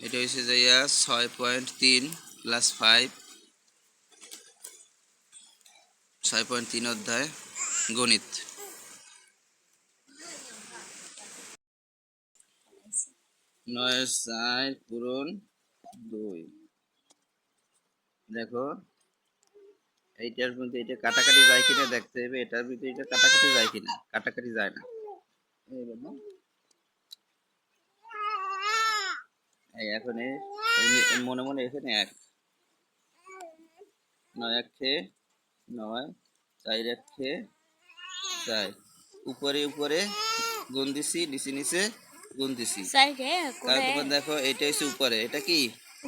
এটা হচ্ছে যাইয়া ছয় পয়েন্ট তিন প্লাস ফাইভ ছয় পয়েন্ট তিন অধ্যায় গণিত। নয়, চার, পূরণ, দুই। দেখো, এইটার মধ্যে এটা কাটাকাটি যায় কিনা দেখতে হবে, এটার ভিতরে এটা কাটাকাটি যায় কিনা, কাটাকাটি যায় না। এই বাবা। এই এখন মনে মনে এখানে এক। নয় এক খেয়ে নয় চার এক খেয়ে চার। উপরে উপরে গুণ দিছি নিচে নিচে গুণ দিছি। তারপর দেখো এটা হচ্ছে উপরে এটা কি?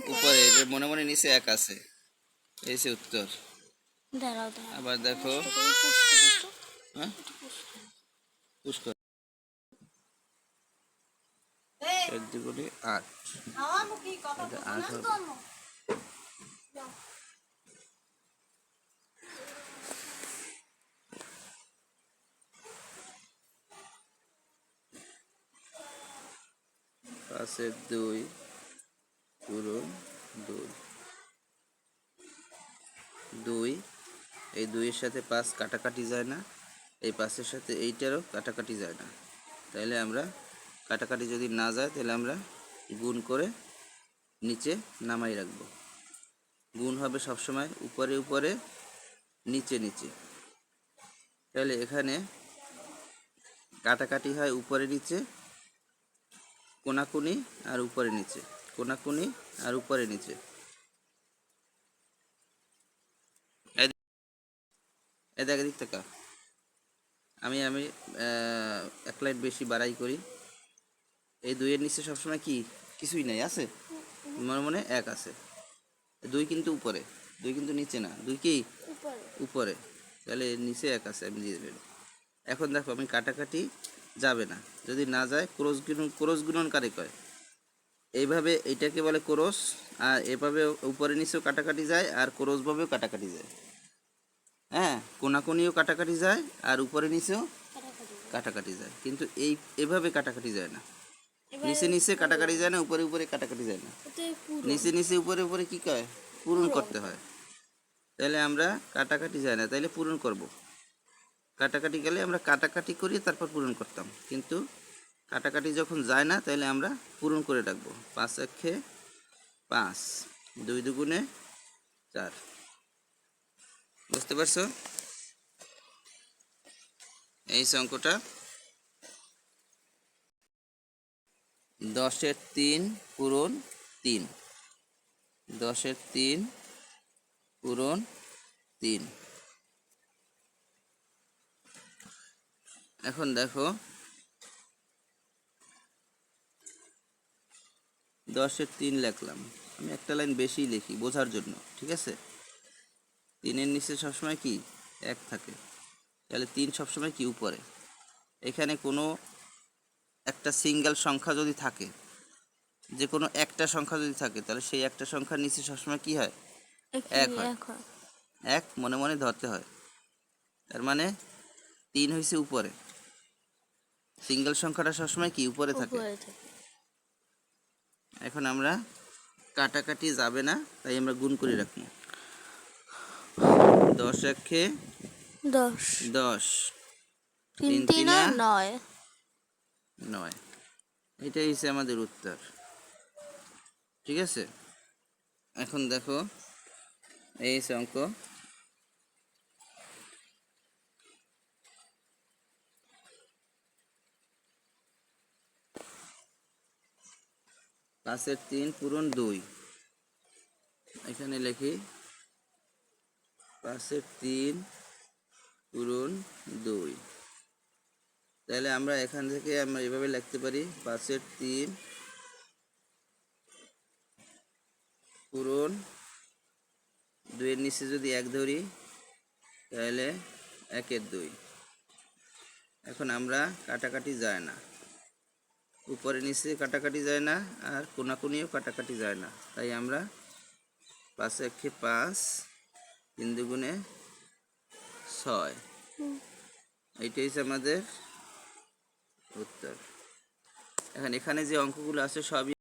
উপরে। মনে মনে নিচে এক আছে। এই হচ্ছে উত্তর। আবার দেখো। হ্যাঁ? পুশ কর এর আট। আট পাশের দুই, পূরণ দুই। দুই, এই দুইয়ের সাথে পাঁচ কাটাকাটি যায় না। এই পাঁচের সাথে এইটারও কাটাকাটি যায় না। তাহলে আমরা কাটাকাটি যদি না যায়, তাহলে আমরা গুণ করে নিচে নামাই রাখব। গুণ হবে সবসময় উপরে উপরে, নিচে নিচে। তাহলে এখানে কাটাকাটি হয় উপরে, নিচে, কোনাকুনি আর উপরে, নিচে। কোনাকুনি আর উপরে, নিচে। এই- এই দেখ দিক থেকে আমি আমি এক লাইট বেশি বাড়াই করি। এই দুইয়ের নিচে সবসময় কি কিছুই নাই আছে? মনে মনে এক আছে। দুই কিন্তু উপরে দুই কিন্তু নিচে না। দুই কি? উপরে। তাহলে নিচে এক আছে আমি দিয়ে দেবেন এখন দেখো আমি কাটাকাটি যাবে না। যদি না যায় ক্রস গুণন ক্রস গুণন কারে কয়? এইভাবে এইটাকে বলে ক্রস আর এভাবে উপরে নিচেও কাটাকাটি যায় আর ক্রসভাবেও কাটাকাটি যায়। হ্যাঁ কোনাকুনিও কাটাকাটি যায় আর উপরে নিচেও কাটাকাটি যায়। কিন্তু এই এভাবে কাটাকাটি যায় না। নিচে নিচে কাটাকাটি যায় না উপরে উপরে কাটাকাটি যায় না। নিচে নিচে উপরে উপরে কি কয় পূরণ করতে হয়। তাহলে আমরা কাটাকাটি যায় না তাইলে পূরণ করব। কাটাকাটি গেলে আমরা কাটাকাটি করি তারপর পূরণ করতাম। কিন্তু কাটাকাটি যখন যায় না তাহলে আমরা পূরণ করে রাখব। পাঁচ একে পাঁচ দুই দুগুণে চার। বুঝতে পারছ? এই অঙ্কটা। দশের তিন পূরণ তিন। দশের তিন পূরণ তিন। এখন দেখো, দশের তিন লিখলাম। আমি একটা লাইন বেশি লিখি বোঝার জন্য, ঠিক আছে? তিনের নিচে সবসময় কি? এক থাকে। তাহলে তিন সবসময় কি? উপরে। এখানে কোনো একটা সিঙ্গেল সংখ্যা যদি থাকে যে কোনো একটা সংখ্যা যদি থাকে তাহলে সেই একটা সংখ্যার নিচে সবসময় কি হয়? এক হয়। এক মনে মনে ধরতে হয়। তার মানে তিন হয়েছে উপরে। সিঙ্গেল সংখ্যাটা সবসময় কি? উপরে থাকে। এখন আমরা কাটাকাটি যাবে না তাই আমরা গুণ করে রাখব দশ একে দশ। দশ। তিন তিনা? নয়। নয়। এটাই হচ্ছে আমাদের উত্তর। ঠিক আছে? এখন দেখো, এই অঙ্ক। পাঁচের তিন, পূরণ দুই। এখানে লিখি পাঁচের তিন, পূরণ দুই। তাহলে আমরা এখান থেকে আমরা এভাবে লিখতে পারি পাঁচের তিন পূরণ দুইয়ের নিচে যদি এক ধরি তাহলে একের দুই। এখন আমরা কাটাকাটি যায় না। উপরে নিচে কাটাকাটি যায় না আর কোনাকুনিও কাটাকাটি যায় না। তাই আমরা পাঁচে একে পাঁচ তিন দুগুণে ছয়। এইটাই হচ্ছে আমাদের উত্তর। এখন এখানে যে অঙ্কগুলো আছে সবই